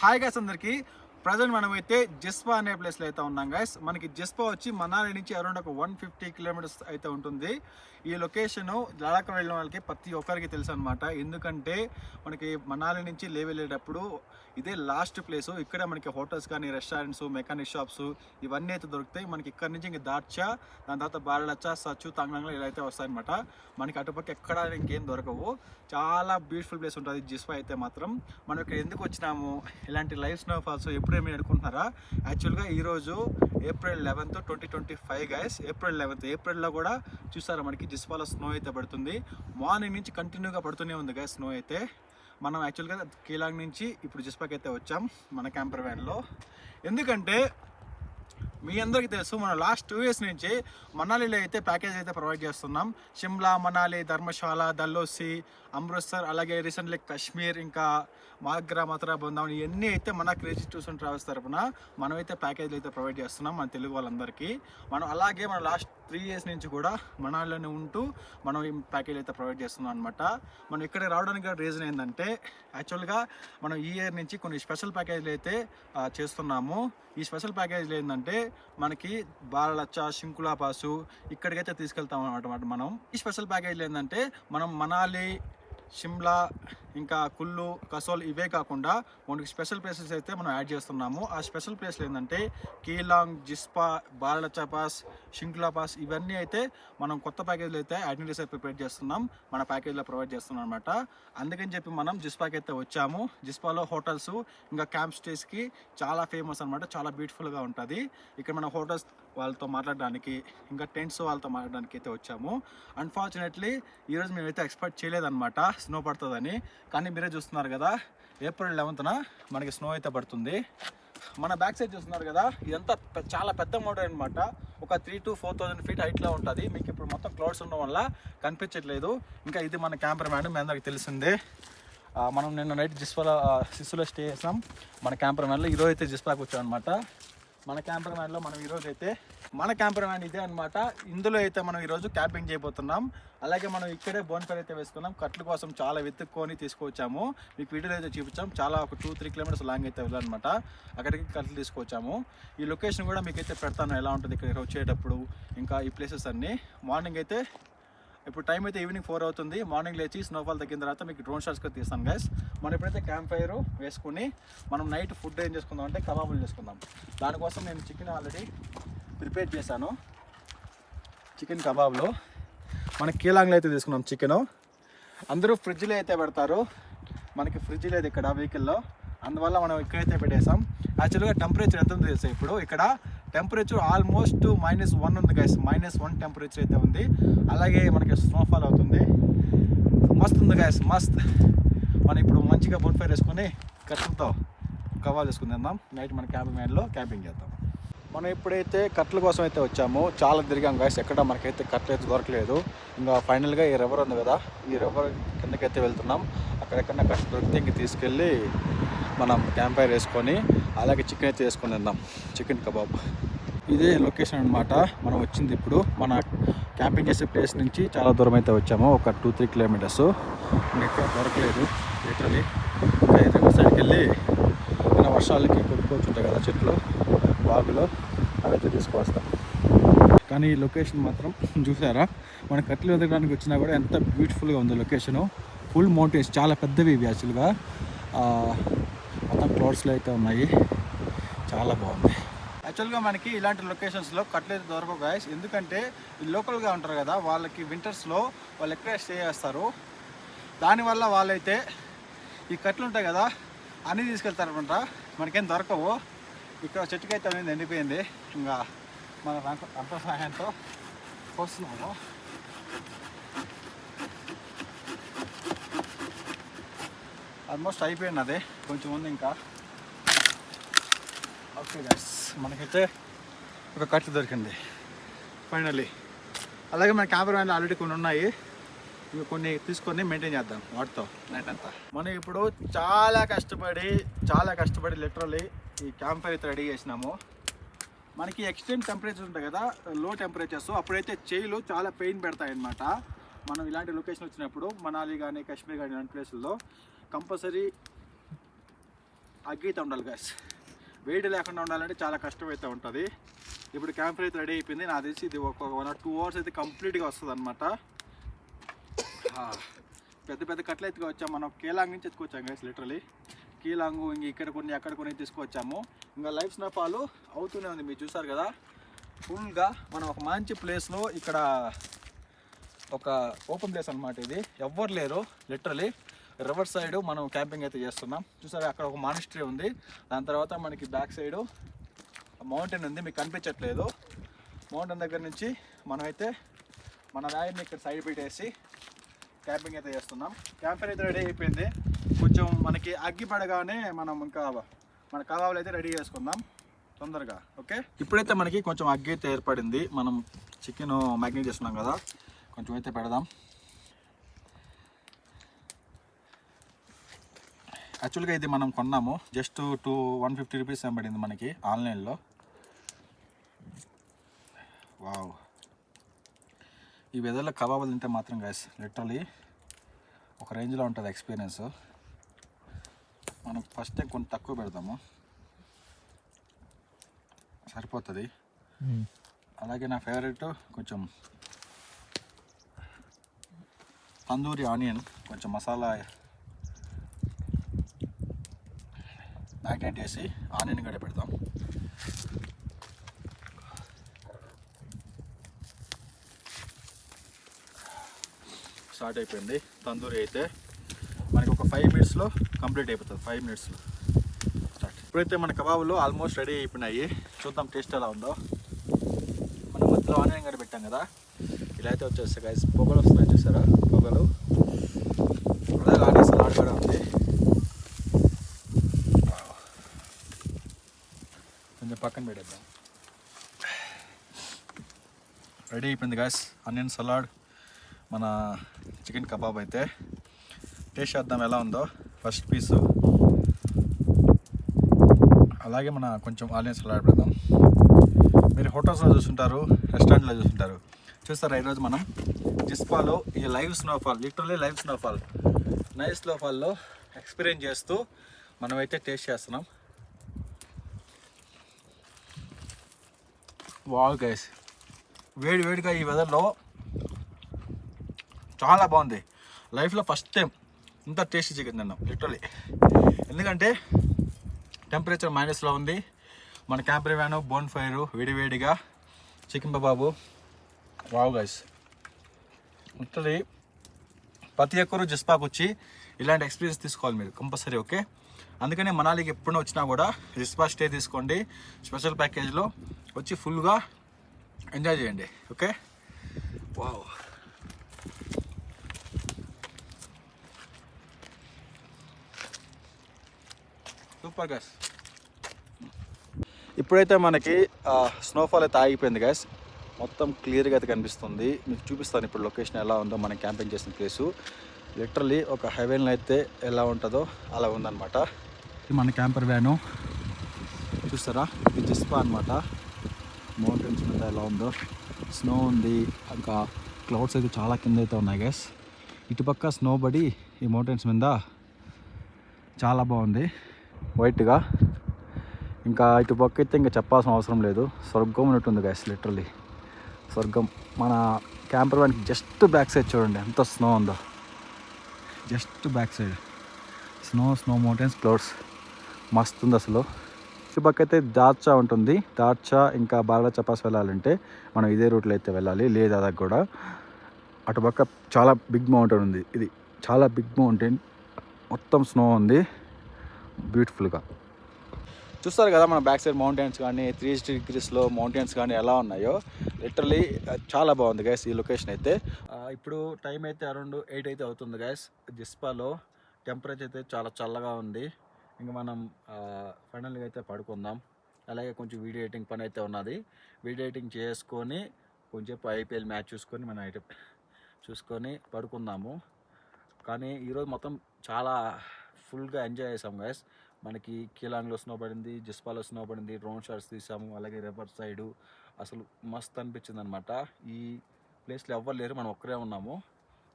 Hi guys అందరికి. Present మనమైతే జస్పా అనే ప్లేస్లో అయితే ఉన్నాం గాయస్ మనకి జస్పా వచ్చి మనాలి నుంచి అరౌండ్ ఒక వన్ ఫిఫ్టీ కిలోమీటర్స్ అయితే ఉంటుంది. ఈ లొకేషన్ లడాక్ వెళ్ళిన వాళ్ళకి ప్రతి ఒక్కరికి తెలుసు అనమాట ఎందుకంటే మనకి మనాలి నుంచి లే వెళ్ళేటప్పుడు ఇదే లాస్ట్ ప్లేస్ ఇక్కడ మనకి హోటల్స్ కానీ రెస్టారెంట్స్ మెకానిక్ షాప్స్ ఇవన్నీ అయితే దొరుకుతాయి. మనకి ఇక్కడ నుంచి ఇంక దార్చా దాని తర్వాత బారడచ్చా సచ్చు తంగంగా ఇలా అయితే వస్తాయన్నమాట. మనకి అటుపక్క ఎక్కడ ఇంకేం దొరకవు. చాలా బ్యూటిఫుల్ ప్లేస్ ఉంటుంది జిస్పా అయితే మాత్రం. మనం ఇక్కడ ఎందుకు వచ్చినాము? ఇలాంటి లైవ్ స్నో ఫాల్స్ ఎప్పుడేమి అనుకుంటున్నారా యాక్చువల్గా ఈరోజు April eleventh twenty twenty five guys April eleventh ఏప్రిల్లో కూడా చూసారా మనకి జిస్పాలో స్నో అయితే పడుతుంది. మార్నింగ్ నుంచి కంటిన్యూగా పడుతూనే ఉంది గైస్ స్నో అయితే. మనం యాక్చువల్గా కీలాంగ్ నుంచి ఇప్పుడు జిస్పాక్ అయితే వచ్చాం మన క్యాంపర్ వ్యాన్లో ఎందుకంటే మీ అందరికీ తెలుసు మన లాస్ట్ టూ ఇయర్స్ నుంచి మనాలిలో అయితే ప్యాకేజ్ అయితే ప్రొవైడ్ చేస్తున్నాం. షిమ్లా మనాలి ధర్మశాల దల్లోసి అమృత్సర్ అలాగే రీసెంట్లీ కాశ్మీర్ ఇంకా మాగ్రా మథురా బృందావన్ ఇవన్నీ అయితే మన క్రేజీ టూర్స్ అండ్ ట్రావెల్స్ తరఫున మనం అయితే ప్యాకేజ్లు అయితే ప్రొవైడ్ చేస్తున్నాం మన తెలుగు వాళ్ళందరికీ. మనం అలాగే మన లాస్ట్ త్రీ ఇయర్స్ నుంచి కూడా మనాలిలోనే ఉంటూ మనం ఈ ప్యాకేజ్ అయితే ప్రొవైడ్ చేస్తున్నాం అనమాట మనం ఇక్కడ రావడానికి రీజన్ ఏంటంటే యాక్చువల్గా మనం ఈ ఇయర్ నుంచి కొన్ని స్పెషల్ ప్యాకేజ్లు అయితే చేస్తున్నాము. ఈ స్పెషల్ ప్యాకేజ్లు ఏంటంటే మనకి బాలలచ్చ శింకులా పాసు ఇక్కడికైతే తీసుకెళ్తాం అనమాట మనం. ఈ స్పెషల్ ప్యాకేజ్లో ఏంటంటే మనం మనాలి షిమ్లా ఇంకా కుళ్ళు కసోల్ ఇవే కాకుండా మనకి స్పెషల్ ప్లేసెస్ అయితే మనం యాడ్ చేస్తున్నాము. ఆ స్పెషల్ ప్లేస్లు ఏంటంటే కీలాంగ్ జిస్పా బాలలచ్చా పాస్ షింకులా పాస్ ఇవన్నీ అయితే మనం కొత్త ప్యాకేజ్లు అయితే అడ్మిటీస్ అయితే ప్రిపేర్ చేస్తున్నాం. మన ప్యాకేజ్లో ప్రొవైడ్ చేస్తున్నాం అనమాట అందుకని చెప్పి మనం జిస్పాకి అయితే వచ్చాము. జిస్పాలో హోటల్స్ ఇంకా క్యాంప్ స్టేస్కి చాలా ఫేమస్ అనమాట చాలా బ్యూటిఫుల్గా ఉంటుంది. ఇక్కడ మన హోటల్స్ వాళ్ళతో మాట్లాడడానికి ఇంకా టెంట్స్ వాళ్ళతో మాట్లాడడానికి అయితే వచ్చాము. అన్ఫార్చునేట్లీ ఈరోజు మేమైతే ఎక్స్పెక్ట్ చేయలేదన్నమాట. స్నో పడుతుందని. కానీ మీరే చూస్తున్నారు కదా ఏప్రిల్ లెవెన్త్న మనకి స్నో అయితే పడుతుంది. మన బ్యాక్ సైడ్ చూస్తున్నారు కదా ఇదంతా చాలా పెద్ద మోడల్ అనమాట ఒక three two four thousand feet హైట్లో ఉంటుంది. మీకు ఇప్పుడు మొత్తం క్లౌడ్స్ ఉండడం వల్ల కనిపించట్లేదు. ఇంకా ఇది మన క్యాంపర్ మ్యాన్ మీ అందరికి తెలిసిందే. మనం నిన్న నైట్ జిస్పాల సిస్సులో స్టే చేసాం. మన క్యాంపర్ మ్యాన్లో ఈరోజు అయితే జిస్పాకి వచ్చాం అనమాట మన క్యాంపర్ మ్యాన్లో మనం ఈరోజు అయితే మన క్యాంపర్ ఇదే అనమాట ఇందులో అయితే మనం ఈరోజు క్యాంపింగ్ చేయబోతున్నాం. అలాగే మనం ఇక్కడే బోన్ఫైర్ అయితే వేసుకున్నాం. కట్ల కోసం చాలా వెతుక్కొని తీసుకొచ్చాము మీకు వీడియోలో అయితే చూపించాం. చాలా ఒక టూ త్రీ కిలోమీటర్స్ లాంగ్ అయితే వెళ్ళాలన్నమాట. అక్కడికి కట్లు తీసుకొచ్చాము ఈ లొకేషన్ కూడా మీకు అయితే పెడతాను. ఎలా ఉంటుంది ఇక్కడ వచ్చేటప్పుడు ఇంకా ఈ ప్లేసెస్ అన్నీ. మార్నింగ్ అయితే ఇప్పుడు టైం అయితే ఈవినింగ్ ఫోర్ అవుతుంది. మార్నింగ్ లేచి స్నోఫాల్ తగ్గిన తర్వాత మీకు డ్రోన్ షాట్స్ కూడా తీస్తాను గైస్ మనం ఎప్పుడైతే క్యాంప్ ఫైర్ వేసుకుని మనం నైట్ ఫుడ్ ఏం చేసుకుందాం అంటే కబాబులు చేసుకుందాం. దానికోసం నేను చికెన్ ఆల్రెడీ ప్రిపేర్ చేశాను. చికెన్ కబాబ్లో. మన కీలాంగ్లో అయితే తీసుకున్నాం చికెన్. అందరూ ఫ్రిడ్జ్లో అయితే పెడతారు. మనకి ఫ్రిడ్జ్ లేదు ఇక్కడ వెహికల్లో. అందువల్ల మనం ఇక్కడైతే పెట్టేసాం యాక్చువల్గా టెంపరేచర్ ఎంత ఉంది తెలుసా ఇప్పుడు? ఇక్కడ టెంపరేచర్ ఆల్మోస్ట్ మైనస్ వన్ ఉంది గైస్ మైనస్ వన్ టెంపరేచర్ అయితే ఉంది. అలాగే మనకి స్నోఫాల్ అవుతుంది. మస్త్ ఉంది గైస్ మస్త్. మనం ఇప్పుడు మంచిగా బోన్ ఫైర్ వేసుకొని కట్టెలతో కవాల్ చేసుకుని నైట్ మన క్యాంపింగ్ మ్యాన్లో క్యాంపింగ్ చేద్దాం. మనం ఇప్పుడైతే కట్టెల కోసం అయితే వచ్చాము. చాలా తిరిగాం గాయస్ ఎక్కడ మనకైతే కట్టెలు అయితే దొరకలేదు. ఇంకా ఫైనల్గా ఈ రివర్ ఉంది కదా ఈ రివర్ కిందకైతే వెళ్తున్నాం. అక్కడెక్కడ కట్టెలు దొరికితే ఇంక తీసుకెళ్ళి మనం క్యాంప్ ఫైర్ వేసుకొని అలాగే చికెన్ అయితే వేసుకొని తిందాం. చికెన్ కబాబ్ ఇదే లొకేషన్ అనమాట మనం వచ్చింది ఇప్పుడు. మన క్యాంపింగ్ చేసే ప్లేస్ నుంచి చాలా దూరం అయితే వచ్చాము. ఒక టూ త్రీ కిలోమీటర్స్. ఇక్కడ దొరకలేదు. లిటరలీ ఇంకా సైడ్కి వెళ్ళి మన వర్షాలకి కొట్టుకోవచ్చుంటాయి కదా చెట్లు బాగులో అవైతే తీసుకువస్తాం. కానీ ఈ లొకేషన్ మాత్రం చూసారా? మన కట్లు ఎదగడానికి వచ్చినా కూడా ఎంత బ్యూటిఫుల్గా ఉంది లొకేషను. ఫుల్ మౌంటైన్స్ చాలా పెద్దవి ఇవి యాక్చువల్గా మొత్తం క్లౌడ్స్లో అయితే ఉన్నాయి. చాలా బాగుంది. యాక్చువల్గా మనకి ఇలాంటి లొకేషన్స్లో కట్లెట్ దొరకవు గాయస్ ఎందుకంటే ఈ లోకల్గా ఉంటారు కదా వాళ్ళకి వింటర్స్లో వాళ్ళు ఎక్కడే స్టే చేస్తారు. దానివల్ల వాళ్ళైతే ఈ కట్లు ఉంటాయి కదా అన్నీ తీసుకెళ్తారనమాట మనకేం దొరకవు. ఇక్కడ చెట్టుకి అయితే అనేది ఎండిపోయింది. ఇంకా మన అంత సహాయంతో కోస్తున్నాము ఆల్మోస్ట్ అయిపోయింది అదే కొంచెం ఉంది ఇంకా. ఓకే గైస్ మనకైతే ఒక కట్లు దొరికింది. ఫైనల్లీ అలాగే మన కెమెరా ఆల్రెడీ కొన్ని ఉన్నాయి. ఇవి కొన్ని తీసుకొని మెయింటైన్ చేద్దాం. వాటితో నైట్ అంతా. మనం ఇప్పుడు చాలా కష్టపడి చాలా కష్టపడి లిటరల్లీ ఈ క్యాంప్ ఫైర్ అయితే రెడీ చేసినాము. మనకి ఎక్స్ట్రీమ్ టెంపరేచర్ ఉంటాయి కదా లో టెంపరేచర్స్ అప్పుడైతే చేయిలు చాలా పెయిన్ పెడతాయి అన్నమాట మనం ఇలాంటి లొకేషన్ వచ్చినప్పుడు మనాలి కానీ కాశ్మీర్ కానీ ఇలాంటి ప్లేసుల్లో కంపల్సరీ అగ్గి ఉండాలి గ్యాస్ వేడి లేకుండా ఉండాలంటే చాలా కష్టం అయితే ఉంటుంది. ఇప్పుడు క్యాంపర్ అయితే రెడీ అయిపోయింది. నాకు తెలిసి ఇది ఒక వన్ ఆర్ టూ అవర్స్ అయితే కంప్లీట్గా వస్తుంది అనమాట పెద్ద పెద్ద కట్టలు ఎత్తుకొచ్చాము మనం కేలాంగ్ నుంచి ఎత్తుకొచ్చాం గైస్ లిటరలీ కీలాంగు ఇంక ఇక్కడ కొన్ని అక్కడ కొన్ని తీసుకొచ్చాము. ఇంకా లైఫ్ స్నాపాలు అవుతూనే ఉంది. మీరు చూసారు కదా? ఫుల్గా మనం ఒక మంచి ప్లేస్లో ఇక్కడ ఒక ఓపెన్ ప్లేస్ అనమాట ఇది. ఎవ్వరు లేరు లిటరలీ రివర్ సైడ్ మనం క్యాంపింగ్ అయితే చేస్తున్నాం. చూసారా అక్కడ ఒక మానిస్ట్రీ ఉంది. దాని తర్వాత మనకి బ్యాక్ సైడ్ మౌంటైన్ ఉంది. మీకు కనిపించట్లేదు. మౌంటైన్ దగ్గర నుంచి మనమైతే మన రాయిని ఇక్కడ సైడ్ పెట్టేసి క్యాంపింగ్ అయితే చేస్తున్నాం. క్యాంపింగ్ అయితే రెడీ అయిపోయింది. కొంచెం మనకి అగ్గి పడగానే మనం ఇంకా మన కబాబులు అయితే రెడీ చేసుకుందాం తొందరగా. ఓకే ఇప్పుడైతే మనకి కొంచెం అగ్గి అయితే ఏర్పడింది. మనం చికెన్ మ్యాగ్నేట్ చేస్తున్నాం కదా. కొంచెం అయితే పెడదాం. యాక్చువల్గా ఇది మనం కొన్నాము. Just two one fifty rupees పడింది మనకి ఆన్లైన్లో. వావ్. ఈ వెదర్లో కబాబులు తింటే మాత్రం గైస్ లిటరలీ ఒక రేంజ్లో ఉంటుంది ఎక్స్పీరియన్స్ మనం ఫస్ట్ టైం కొంచెం తక్కువ పెడతాము. సరిపోతుంది. అలాగే నా ఫేవరెట్ కొంచెం తందూరి ఆనియన్ కొంచెం మసాలా మ్యాగ్నేట్ చేసి ఆనియన్ కూడా పెడతాం. స్టార్ట్ అయిపోయింది. తందూరి అయితే మనకి ఒక ఫైవ్ మినిట్స్లో కంప్లీట్ అయిపోతుంది. ఫైవ్ మినిట్స్లో స్టార్ట్. ఇప్పుడైతే మన కబాబులు ఆల్మోస్ట్ రెడీ అయిపోయినాయి. చూద్దాం టేస్ట్ ఎలా ఉందో. మనం మధ్యలో ఆనియన్ కూడా పెట్టాం కదా. ఇలా అయితే వచ్చేస్తాయి గైస్ పొగలు వస్తున్నాయి చూసారా? పొగలు. అలాగే ఆనియన్ కూడా ఉంది Wow. కొంచెం పక్కన పెట్టేద్దాం. రెడీ అయిపోయింది గాయస్ ఆనియన్ సలాడ్ మన చికెన్ కబాబ్ అయితే. టేస్ట్ చేద్దాం ఎలా ఉందో. ఫస్ట్ పీసు అలాగే మన కొంచెం ఆనియన్ సలాడ్ పెడదాం. మీరు హోటల్స్లో చూస్తుంటారు రెస్టారెంట్లో చూస్తుంటారు చూస్తారా ఈరోజు మనం? జిస్పాలో ఈ live snowfall literally live snowfall live స్నోఫాల్లో experience చేస్తూ మనమైతే టేస్ట్ చేస్తున్నాం. వావ్ గైస్ వేడి వేడిగా ఈ వెదర్లో చాలా బాగుంది. లైఫ్లో ఫస్ట్ టైం ఇంత టేస్టీ చికెన్ తిన్నాం లిటరలీ ఎందుకంటే టెంపరేచర్ మైనస్లో ఉంది. మన క్యాంపర్ వ్యాను బోన్ ఫైర్ వేడివేడిగా చికెన్ బాబు వావ్ గైస్ లిటరలీ ప్రతి ఒక్కరు జస్పాకు వచ్చి ఇలాంటి ఎక్స్పీరియన్స్ తీసుకోవాలి మీరు కంపల్సరీ ఓకే అందుకనే మనాలికి ఎప్పుడైనా వచ్చినా కూడా రిస్పా స్టే తీసుకోండి. స్పెషల్ ప్యాకేజ్లో వచ్చి ఫుల్గా ఎంజాయ్ చేయండి. ఓకే? వావ్. Super guys. ఇప్పుడైతే మనకి స్నోఫాల్ అయితే ఆగిపోయింది గ్యాస్. మొత్తం క్లియర్గా అయితే కనిపిస్తుంది. మీకు చూపిస్తాను ఇప్పుడు లొకేషన్ ఎలా ఉందో మనం క్యాంపింగ్ చేసిన ప్లేసు. లిటరలీ ఒక హైవేలో అయితే ఎలా ఉంటుందో అలా ఉందన్నమాట. మన క్యాంపర్ వ్యాను చూస్తారా? ఇది జిస్పా అనమాట మౌంటైన్స్ మీద ఎలా ఉందో. స్నో ఉంది. ఇంకా క్లౌడ్స్ అయితే చాలా కింద అయితే ఉన్నాయి గైస్ ఇటుపక్క స్నో పడి ఈ మౌంటైన్స్ మీద చాలా బాగుంది. వైట్గా ఇంకా ఇటు పక్క అయితే ఇంకా చెప్పాల్సిన అవసరం లేదు. స్వర్గం ఉన్నట్టుంది గ్యాస్ లిటరలీ స్వర్గం. మన క్యాంపర్ వ్యాన్కి జస్ట్ బ్యాక్ సైడ్ చూడండి ఎంత స్నో ఉందో. Just back side snow snow mountains clouds మస్తు ఉంది అసలు ఇటు పక్క అయితే దార్చా ఉంటుంది. దార్చా ఇంకా బాగా చపాస్ వెళ్ళాలంటే మనం ఇదే రూట్లో అయితే వెళ్ళాలి. లేదా అదకు కూడా. అటుపక్క చాలా బిగ్ మౌంటైన్ ఉంది. ఇది చాలా బిగ్ మౌంటైన్. మొత్తం స్నో ఉంది. బ్యూటిఫుల్గా. చూస్తారు కదా మన బ్యాక్ సైడ్ మౌంటైన్స్ కానీ త్రీ డిగ్రీస్లో మౌంటైన్స్ కానీ ఎలా ఉన్నాయో. లిటరలీ చాలా బాగుంది గ్యాస్ ఈ లొకేషన్ అయితే. ఇప్పుడు టైం అయితే అరౌండ్ ఎయిట్ అయితే అవుతుంది గ్యాస్ జిస్పాలో టెంపరేచర్ అయితే చాలా చల్లగా ఉంది. ఇంకా మనం ఫైనల్గా అయితే పడుకుందాం. అలాగే కొంచెం వీడియో ఎడిటింగ్ పని అయితే ఉన్నది. వీడియో ఎడిటింగ్ చేసుకొని కొంచెం ఐపీఎల్ మ్యాచ్ చూసుకొని మనం అయితే చూసుకొని పడుకుందాము. కానీ ఈరోజు మొత్తం చాలా ఫుల్గా ఎంజాయ్ చేసాం గైస్ మనకి కీలాంగ్లో స్నో పడింది జిస్పాలో స్నో పడింది డ్రోన్ షాట్స్ తీసాము అలాగే రివర్ సైడు అసలు మస్త్ అనిపించింది అనమాట ఈ ప్లేస్లో ఎవ్వరు లేరు మనం ఒక్కరే ఉన్నాము.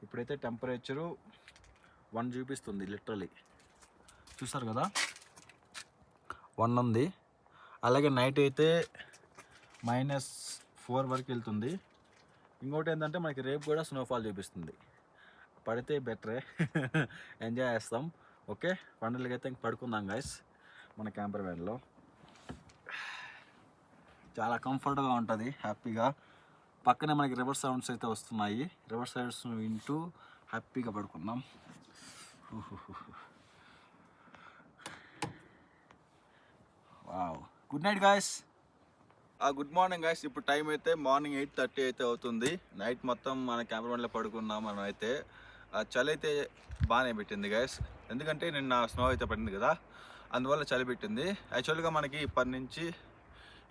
ఇప్పుడైతే టెంపరేచరు వన్ చూపిస్తుంది లిటరలీ చూసారు కదా? వన్ ఉంది. అలాగే నైట్ అయితే మైనస్ ఫోర్ వరకు వెళ్తుంది. ఇంకోటి ఏంటంటే మనకి రేపు కూడా స్నోఫాల్ చూపిస్తుంది. పడితే బెటరే ఎంజాయ్ చేస్తాం. ఓకే పండుగలకి అయితే ఇంక పడుకుందాం గైస్ మన క్యాంపర్ వ్యాన్లో చాలా కంఫర్ట్గా ఉంటుంది. హ్యాపీగా పక్కనే మనకి రివర్స్ సౌండ్స్ అయితే వస్తున్నాయి. రివర్ సౌండ్స్ వింటూ హ్యాపీగా పడుకుందాం. Good night guys good morning guys ఇప్పుడు టైం అయితే మార్నింగ్ ఎయిట్ థర్టీ అయితే అవుతుంది. నైట్ మొత్తం మన కెమెరాలో పడుకున్నాం మనం అయితే. చలి అయితే బాగానే పెట్టింది గాయస్ ఎందుకంటే నిన్న స్నో అయితే పడింది కదా అందువల్ల చలి పెట్టింది. యాక్చువల్గా మనకి ఇప్పటి నుంచి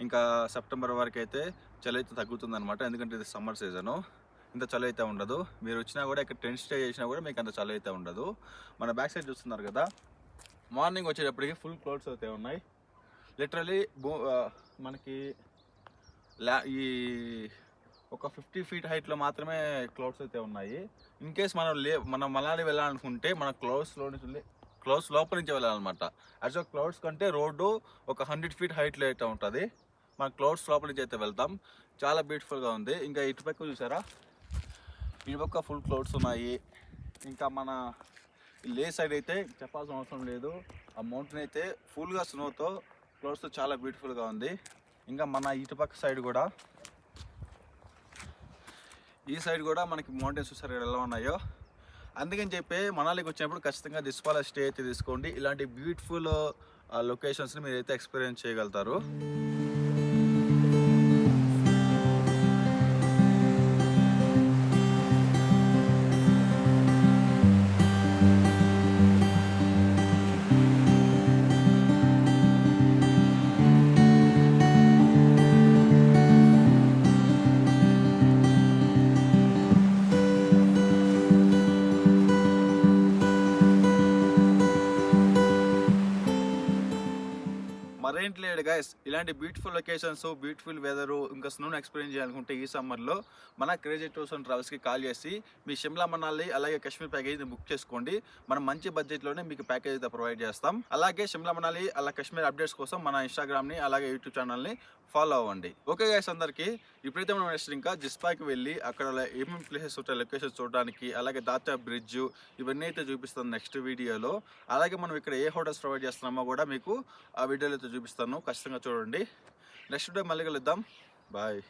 ఇంకా సెప్టెంబర్ వరకు అయితే చలి అయితే తగ్గుతుంది అనమాట ఎందుకంటే ఇది సమ్మర్ సీజను ఇంత చలి అయితే ఉండదు. మీరు వచ్చినా కూడా ఇక్కడ టెంట్ స్టే చేసినా కూడా మీకు అంత చలి అయితే ఉండదు. మన బ్యాక్ సైడ్ చూస్తున్నారు కదా మార్నింగ్ వచ్చేటప్పటికి ఫుల్ క్లోత్స్ అయితే ఉన్నాయి. లిటరలీ మనకి లా ఈ ఒక ఫిఫ్టీ ఫీట్ హైట్లో మాత్రమే క్లౌడ్స్ అయితే ఉన్నాయి. ఇన్ కేస్ మనం లే మనం మనాలి వెళ్ళాలనుకుంటే మన క్లౌడ్స్లో నుంచి క్లౌడ్స్ లోపల నుంచి వెళ్ళాలన్నమాట. యాక్చువల్ క్లౌడ్స్ కంటే రోడ్డు ఒక హండ్రెడ్ ఫీట్ హైట్లో అయితే ఉంటుంది. మన క్లౌడ్స్ లోపల నుంచి అయితే వెళ్తాం చాలా బ్యూటిఫుల్గా ఉంది. ఇంకా ఇటుపక్క చూసారా? ఇటుపక్క ఫుల్ క్లౌడ్స్ ఉన్నాయి. ఇంకా మన లే సైడ్ అయితే చెప్పాల్సిన అవసరం లేదు. ఆ మౌంటైన్ అయితే ఫుల్గా స్నోతో ఫ్లోర్స్ చాలా బ్యూటిఫుల్గా ఉంది. ఇంకా మన ఇటుపక్క సైడ్ కూడా ఈ సైడ్ కూడా మనకి మౌంటైన్స్ చూసారు ఎలా ఉన్నాయో. అందుకని చెప్పి మనాలికి వచ్చినప్పుడు ఖచ్చితంగా దిస్పాల స్టే అయితే తీసుకోండి. ఇలాంటి బ్యూటిఫుల్ లొకేషన్స్ని మీరు అయితే ఎక్స్పీరియన్స్ చేయగలుగుతారు. మరేంటి లేడు గైస్ ఇలాంటి బ్యూటిఫుల్ లొకేషన్స్ బ్యూటిఫుల్ వెదరు ఇంకా స్నోను ఎక్స్పీరియన్స్ చేయాలనుకుంటే ఈ సమ్మర్లో మన క్రేజీ టూర్స్ అండ్ ట్రావెల్స్కి కాల్ చేసి మీ షిమ్లా మనాలి అలాగే కాశ్మీర్ ప్యాకేజ్ బుక్ చేసుకోండి. మనం మంచి బడ్జెట్లోనే మీకు ప్యాకేజ్ అయితే ప్రొవైడ్ చేస్తాం. అలాగే షిమ్లా మనాలి అలా కాశ్మీర్ అప్డేట్స్ కోసం మన ఇన్స్టాగ్రామ్ని అలాగే యూట్యూబ్ ఛానల్ని ఫాలో అవ్వండి. ఓకే గైస్ అందరికీ ఇప్పుడైతే మనం నెక్స్ట్ ఇంకా జిస్పాకి వెళ్ళి అక్కడ ఏమేమి ప్లేసెస్ ఉంటాయి లొకేషన్స్ చూడడానికి అలాగే దాచా బ్రిడ్జ్ ఇవన్నీ అయితే చూపిస్తాను నెక్స్ట్ వీడియోలో అలాగే మనం ఇక్కడ ఏ హోటల్స్ ప్రొవైడ్ చేస్తున్నామో కూడా మీకు ఆ వీడియోలో అయితే చూపిస్తాను. ఖచ్చితంగా చూడండి. నెక్స్ట్ వీడియో మళ్ళీ కలుద్దాం. బాయ్.